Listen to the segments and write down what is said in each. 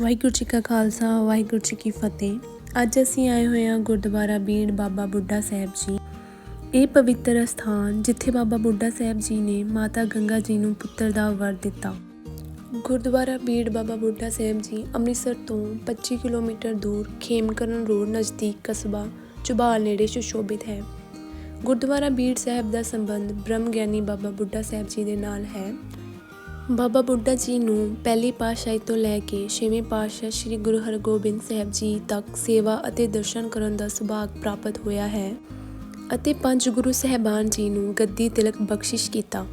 ਵਾਹਿਗੁਰੂ ਜੀ ਕਾ ਖਾਲਸਾ, ਵਾਹਿਗੁਰੂ ਜੀ ਕੀ ਫਤਿਹ। ਅੱਜ ਅਸੀਂ ਆਏ ਹੋਏ ਹਾਂ ਗੁਰਦੁਆਰਾ ਬੀੜ ਬਾਬਾ ਬੁੱਢਾ ਸਾਹਿਬ ਜੀ। ਇਹ ਪਵਿੱਤਰ ਸਥਾਨ ਜਿੱਥੇ ਬਾਬਾ ਬੁੱਢਾ ਸਾਹਿਬ ਜੀ ਨੇ ਮਾਤਾ ਗੰਗਾ ਜੀ ਨੂੰ ਪੁੱਤਰ ਦਾ ਵਰ ਦਿੱਤਾ। ਗੁਰਦੁਆਰਾ ਬੀੜ ਬਾਬਾ ਬੁੱਢਾ ਸਾਹਿਬ ਜੀ ਅੰਮ੍ਰਿਤਸਰ ਤੋਂ 25 ਕਿਲੋਮੀਟਰ ਦੂਰ ਖੇਮਕਰਨ ਰੋਡ ਨਜ਼ਦੀਕ ਕਸਬਾ ਚੁਬਾਲ ਨੇੜੇ ਸੁਸ਼ੋਭਿਤ ਹੈ। ਗੁਰਦੁਆਰਾ ਬੀੜ ਸਾਹਿਬ ਦਾ ਸੰਬੰਧ ਬ੍ਰਹਮ ਗਿਆਨੀ ਬਾਬਾ ਬੁੱਢਾ ਸਾਹਿਬ ਜੀ ਦੇ ਨਾਲ ਹੈ। ਬਾਬਾ ਬੁੱਢਾ ਜੀ ਨੂੰ ਪਹਿਲੀ ਪਾਤਸ਼ਾਹੀ ਤੋਂ ਲੈ ਕੇ ਛੇਵੇਂ ਪਾਤਸ਼ਾਹ ਸ੍ਰੀ ਗੁਰੂ ਹਰਗੋਬਿੰਦ ਸਾਹਿਬ ਜੀ ਤੱਕ ਸੇਵਾ ਅਤੇ ਦਰਸ਼ਨ ਕਰਨ ਦਾ ਸੁਭਾਗ ਪ੍ਰਾਪਤ ਹੋਇਆ ਹੈ ਅਤੇ ਪੰਜ ਗੁਰੂ ਸਹਿਬਾਨ ਜੀ ਨੂੰ ਗੱਦੀ ਤਿਲਕ ਬਖਸ਼ਿਸ਼ ਕੀਤਾ।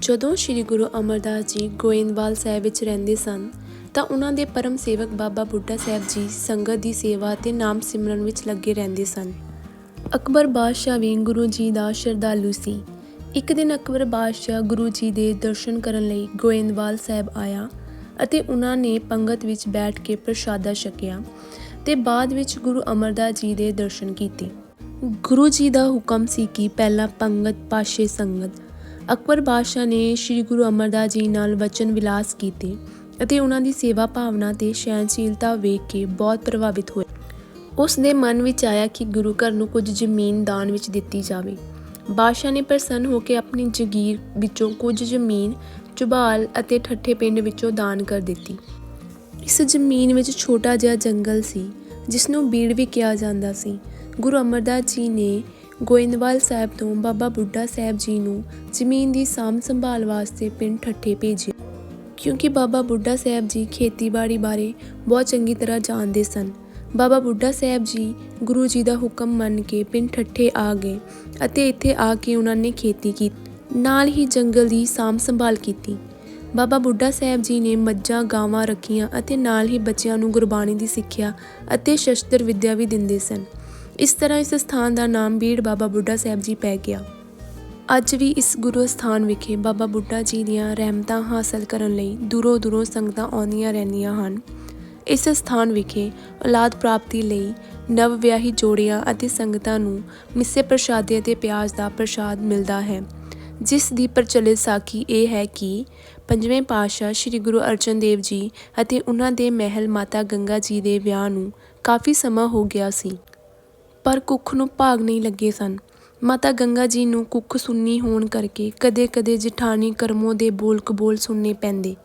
ਜਦੋਂ ਸ੍ਰੀ ਗੁਰੂ ਅਮਰਦਾਸ ਜੀ ਗੋਇੰਦਵਾਲ ਸਾਹਿਬ ਵਿੱਚ ਰਹਿੰਦੇ ਸਨ, ਤਾਂ ਉਹਨਾਂ ਦੇ ਪਰਮ ਸੇਵਕ ਬਾਬਾ ਬੁੱਢਾ ਸਾਹਿਬ ਜੀ ਸੰਗਤ ਦੀ ਸੇਵਾ ਅਤੇ ਨਾਮ ਸਿਮਰਨ ਵਿੱਚ ਲੱਗੇ ਰਹਿੰਦੇ ਸਨ। ਅਕਬਰ ਬਾਦਸ਼ਾਹ ਵੀ ਗੁਰੂ ਜੀ ਦਾ ਸ਼ਰਧਾਲੂ ਸੀ। ਇੱਕ ਦਿਨ ਅਕਬਰ ਬਾਦਸ਼ਾਹ ਗੁਰੂ ਜੀ ਦੇ ਦਰਸ਼ਨ ਕਰਨ ਲਈ ਗੋਇੰਦਵਾਲ ਸਾਹਿਬ ਆਇਆ ਅਤੇ ਉਹਨਾਂ ਨੇ ਪੰਗਤ ਵਿੱਚ ਬੈਠ ਕੇ ਪ੍ਰਸ਼ਾਦਾ ਛਕਿਆ ਤੇ ਬਾਅਦ ਵਿੱਚ ਗੁਰੂ ਅਮਰਦਾਸ ਜੀ ਦੇ ਦਰਸ਼ਨ ਕੀਤੇ। ਗੁਰੂ ਜੀ ਦਾ ਹੁਕਮ ਸੀ ਕਿ ਪਹਿਲਾਂ ਪੰਗਤ ਪਾਸ਼ੇ ਸੰਗਤ। ਅਕਬਰ ਬਾਦਸ਼ਾਹ ਨੇ ਸ੍ਰੀ ਗੁਰੂ ਅਮਰਦਾਸ ਜੀ ਨਾਲ ਵਚਨ ਵਿਲਾਸ ਕੀਤੇ ਅਤੇ ਉਹਨਾਂ ਦੀ ਸੇਵਾ ਭਾਵਨਾ ਤੇ ਸਹਿਣਸ਼ੀਲਤਾ ਵੇਖ ਕੇ ਬਹੁਤ ਪ੍ਰਭਾਵਿਤ ਹੋਏ। ਉਸ ਦੇ ਮਨ ਵਿੱਚ ਆਇਆ ਕਿ ਗੁਰੂ ਘਰ ਨੂੰ ਕੁਝ ਜ਼ਮੀਨ ਦਾਨ ਵਿੱਚ ਦਿੱਤੀ ਜਾਵੇ। ਬਾਦਸ਼ਾਹ ਨੇ ਪ੍ਰਸੰਨ ਹੋ ਕੇ ਆਪਣੀ ਜਗੀਰ ਵਿੱਚੋਂ ਕੁਝ ਜ਼ਮੀਨ ਚੁਬਾਲ ਅਤੇ ਠੱਠੇ ਪਿੰਡ ਵਿੱਚੋਂ ਦਾਨ ਕਰ ਦਿੱਤੀ। ਇਸ ਜ਼ਮੀਨ ਵਿੱਚ ਛੋਟਾ ਜਿਹਾ ਜੰਗਲ ਸੀ, ਜਿਸ ਨੂੰ ਬੀੜ ਵੀ ਕਿਹਾ ਜਾਂਦਾ ਸੀ। ਗੁਰੂ ਅਮਰਦਾਸ ਜੀ ਨੇ ਗੋਇੰਦਵਾਲ ਸਾਹਿਬ ਤੋਂ ਬਾਬਾ ਬੁੱਢਾ ਸਾਹਿਬ ਜੀ ਨੂੰ ਜ਼ਮੀਨ ਦੀ ਸਾਂਭ ਸੰਭਾਲ ਵਾਸਤੇ ਪਿੰਡ ਠੱਠੇ ਭੇਜੇ। ਕਿਉਂਕਿ ਬਾਬਾ ਬੁੱਢਾ ਸਾਹਿਬ ਜੀ ਖੇਤੀਬਾੜੀ ਬਾਰੇ ਬਹੁਤ ਚੰਗੀ ਤਰ੍ਹਾਂ ਜਾਣਦੇ ਸਨ। ਬਾਬਾ ਬੁੱਢਾ ਸਾਹਿਬ ਜੀ ਗੁਰੂ ਜੀ ਦਾ ਹੁਕਮ ਮੰਨ ਕੇ ਪਿੰਡ ਠੱਠੇ ਆ ਗਏ ਅਤੇ ਇੱਥੇ ਆ ਕੇ ਉਹਨਾਂ ਨੇ ਖੇਤੀ ਕੀਤੀ, ਨਾਲ ਹੀ ਜੰਗਲ ਦੀ ਸਾਂਭ ਸੰਭਾਲ ਕੀਤੀ। ਬਾਬਾ ਬੁੱਢਾ ਸਾਹਿਬ ਜੀ ਨੇ ਮੱਝਾਂ, ਗਾਵਾਂ ਰੱਖੀਆਂ ਅਤੇ ਨਾਲ ਹੀ ਬੱਚਿਆਂ ਨੂੰ ਗੁਰਬਾਣੀ ਦੀ ਸਿੱਖਿਆ ਅਤੇ ਸ਼ਸਤਰ ਵਿੱਦਿਆ ਵੀ ਦਿੰਦੇ ਸਨ। ਇਸ ਤਰ੍ਹਾਂ ਇਸ ਸਥਾਨ ਦਾ ਨਾਮ ਬੀੜ ਬਾਬਾ ਬੁੱਢਾ ਸਾਹਿਬ ਜੀ ਪੈ ਗਿਆ। ਅੱਜ ਵੀ ਇਸ ਗੁਰੂ ਸਥਾਨ ਵਿਖੇ ਬਾਬਾ ਬੁੱਢਾ ਜੀ ਦੀਆਂ ਰਹਿਮਤਾਂ ਹਾਸਲ ਕਰਨ ਲਈ ਦੂਰੋਂ ਦੂਰੋਂ ਸੰਗਤਾਂ ਆਉਂਦੀਆਂ ਰਹਿੰਦੀਆਂ ਹਨ। ਇਸ ਸਥਾਨ ਵਿਖੇ ਔਲਾਦ ਪ੍ਰਾਪਤੀ ਲਈ ਨਵ ਵਿਆਹੀ ਜੋੜਿਆਂ ਅਤੇ ਸੰਗਤਾਂ ਨੂੰ ਮਿੱਸੇ ਪ੍ਰਸ਼ਾਦੇ ਅਤੇ ਪਿਆਜ਼ ਦਾ ਪ੍ਰਸ਼ਾਦ ਮਿਲਦਾ ਹੈ। ਜਿਸ ਦੀ ਪ੍ਰਚਲਿਤ ਸਾਖੀ ਇਹ ਹੈ ਕਿ ਪੰਜਵੇਂ ਪਾਤਸ਼ਾਹ ਸ੍ਰੀ ਗੁਰੂ ਅਰਜਨ ਦੇਵ ਜੀ ਅਤੇ ਉਹਨਾਂ ਦੇ ਮਹਿਲ ਮਾਤਾ ਗੰਗਾ ਜੀ ਦੇ ਵਿਆਹ ਨੂੰ ਕਾਫੀ ਸਮਾਂ ਹੋ ਗਿਆ ਸੀ। ਪਰ ਕੁੱਖ ਨੂੰ ਭਾਗ ਨਹੀਂ ਲੱਗੇ ਸਨ। ਮਾਤਾ ਗੰਗਾ ਜੀ ਨੂੰ ਕੁੱਖ ਸੁੰਨੀ ਹੋਣ ਕਰਕੇ ਕਦੇ-ਕਦੇ ਜਠਾਣੀ ਕਰਮੋ ਦੇ ਬੋਲ ਕਬੋਲ ਸੁਣਨੇ ਪੈਂਦੇ।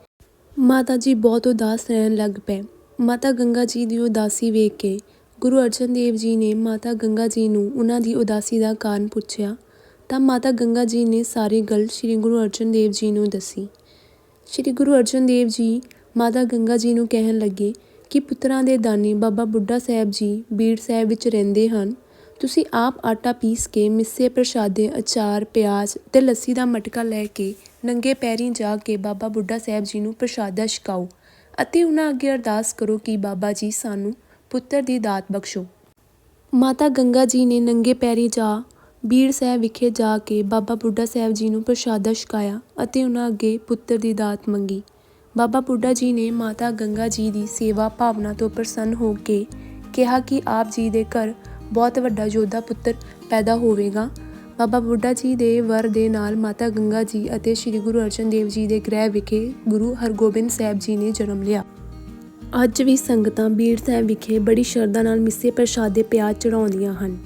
ਮਾਤਾ ਜੀ ਬਹੁਤ ਉਦਾਸ ਰਹਿਣ ਲੱਗ ਪਏ। ਮਾਤਾ ਗੰਗਾ ਜੀ ਦੀ ਉਦਾਸੀ ਵੇਖ ਕੇ ਗੁਰੂ ਅਰਜਨ ਦੇਵ ਜੀ ਨੇ ਮਾਤਾ ਗੰਗਾ ਜੀ ਨੂੰ ਉਹਨਾਂ ਦੀ ਉਦਾਸੀ ਦਾ ਕਾਰਨ ਪੁੱਛਿਆ ਤਾਂ ਮਾਤਾ ਗੰਗਾ ਜੀ ਨੇ ਸਾਰੀ ਗੱਲ ਸ੍ਰੀ ਗੁਰੂ ਅਰਜਨ ਦੇਵ ਜੀ ਨੂੰ ਦੱਸੀ। ਸ੍ਰੀ ਗੁਰੂ ਅਰਜਨ ਦੇਵ ਜੀ ਮਾਤਾ ਗੰਗਾ ਜੀ ਨੂੰ ਕਹਿਣ ਲੱਗੇ ਕਿ ਪੁੱਤਰਾਂ ਦੇ ਦਾਨੀ ਬਾਬਾ ਬੁੱਢਾ ਸਾਹਿਬ ਜੀ ਬੀੜ ਸਾਹਿਬ ਵਿੱਚ ਰਹਿੰਦੇ ਹਨ। ਤੁਸੀਂ ਆਪ ਆਟਾ ਪੀਸ ਕੇ ਮਿੱਸੇ ਪ੍ਰਸ਼ਾਦੇ, ਅਚਾਰ, ਪਿਆਜ਼ ਤੇ ਲੱਸੀ ਦਾ ਮਟਕਾ ਲੈ ਕੇ ਨੰਗੇ ਪੈਰੀਂ ਜਾ ਕੇ ਬਾਬਾ ਬੁੱਢਾ ਸਾਹਿਬ ਜੀ ਨੂੰ ਪ੍ਰਸ਼ਾਦਾ ਛਕਾਓ। ਅਤੇ ਉਹਨਾਂ ਅੱਗੇ ਅਰਦਾਸ ਕਰੋ ਕਿ ਬਾਬਾ ਜੀ ਸਾਨੂੰ ਪੁੱਤਰ ਦੀ ਦਾਤ ਬਖਸ਼ੋ। ਮਾਤਾ ਗੰਗਾ ਜੀ ਨੇ ਨੰਗੇ ਪੈਰੀ ਜਾ, ਬੀੜ ਸਾਹਿਬ ਵਿਖੇ ਜਾ ਕੇ ਬਾਬਾ ਬੁੱਢਾ ਸਾਹਿਬ ਜੀ ਨੂੰ ਪ੍ਰਸ਼ਾਦਾ ਛਕਾਇਆ ਅਤੇ ਉਹਨਾਂ ਅੱਗੇ ਪੁੱਤਰ ਦੀ ਦਾਤ ਮੰਗੀ। ਬਾਬਾ ਬੁੱਢਾ ਜੀ ਨੇ ਮਾਤਾ ਗੰਗਾ ਜੀ ਦੀ ਸੇਵਾ ਭਾਵਨਾ ਤੋਂ ਪ੍ਰਸੰਨ ਹੋ ਕੇ ਕਿਹਾ ਕਿ ਆਪ ਜੀ ਦੇ ਘਰ ਬਹੁਤ ਵੱਡਾ ਯੋਧਾ ਪੁੱਤਰ ਪੈਦਾ ਹੋਵੇਗਾ। ਬਾਬਾ ਬੁੱਢਾ ਜੀ ਦੇ ਵਰ ਦੇ ਨਾਲ ਮਾਤਾ ਗੰਗਾ ਜੀ ਅਤੇ ਸ੍ਰੀ ਗੁਰੂ ਅਰਜਨ ਦੇਵ ਜੀ ਦੇ ਗ੍ਰਹਿ ਵਿਖੇ ਗੁਰੂ ਹਰਗੋਬਿੰਦ ਸਾਹਿਬ ਜੀ ਨੇ ਜਨਮ ਲਿਆ। ਅੱਜ ਵੀ ਸੰਗਤਾਂ ਬੀੜ ਸਾਹਿਬ ਵਿਖੇ ਬੜੀ ਸ਼ਰਧਾ ਨਾਲ ਮਿੱਸੇ ਪ੍ਰਸ਼ਾਦੇ ਪਿਆਜ਼ ਚੜਾਉਂਦੀਆਂ ਹਨ।